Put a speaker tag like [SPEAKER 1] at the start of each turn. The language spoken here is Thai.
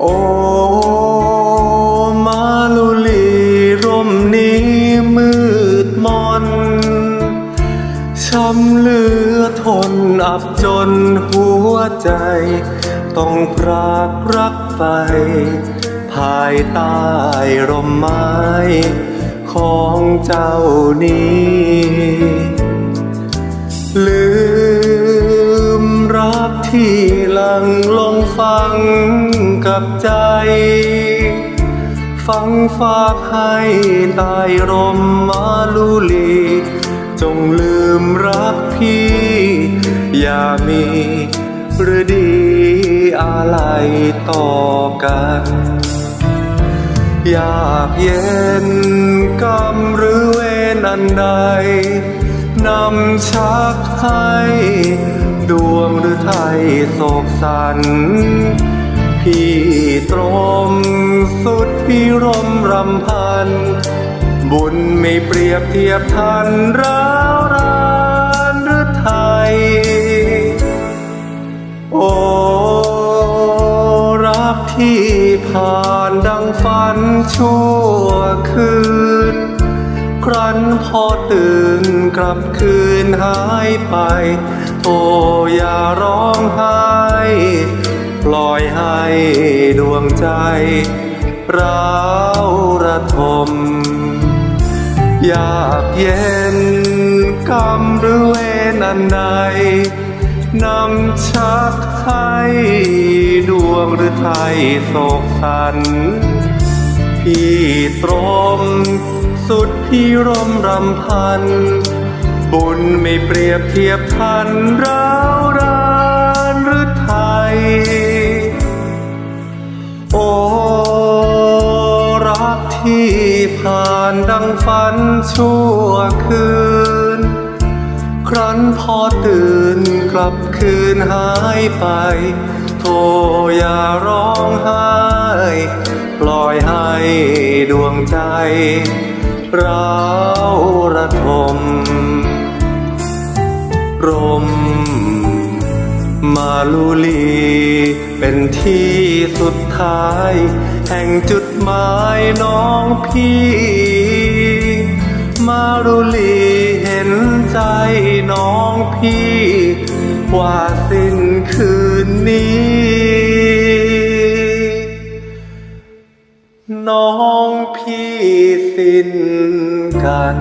[SPEAKER 1] โอ้มาลุลีร่มนี้มืดมนช้ำเลือทนอับจนหัวใจ ต้องพรากรักไป ภายใต้ร่มไม้ของเจ้านี้ลืมรักที่ลังลงฟัง กับใจ ฟังฝากให้ใต้ร่มมาลุลี จงลืมรักพี่ อย่ามีหรือดีอะไรต่อกัน อยากเย็นกรรมหรือเวรอันใดนำชักให้ดวงหรือไทยโศกสัน พี่ตรมสุดพี่รมรำพัน บุญไม่เปรียบเทียบทันร้าวรานหรือไทย โอ้รักที่ผ่านดังฝันชั่วคืน ครั้นพอตื่นกลับคืนหายไป โอ้อย่าร้องไห้ ปล่อยให้ดวงใจร้าวระทม อยากเย็นกรรมหรือเวรอันใดนำชักให้ดวงหรือไทยโศกสันพี่ตรมสุดพี่รมรำพัน บุญไม่เปรียบเทียบทันร้าวราานดังฝันชั่วคืน ครั้นพอตื่นกลับคืนหายไปโทอย่าร้องไห้ปล่อยให้ดวงใจร้าวระทม รม มาลุลีเป็นที่สุดท้าย ห่งจุดหมายน้องพี่ มารุลีเห็นใจน้องพี่ ว่าสิ้นคืนนี้ น้องพี่สิ้นกัน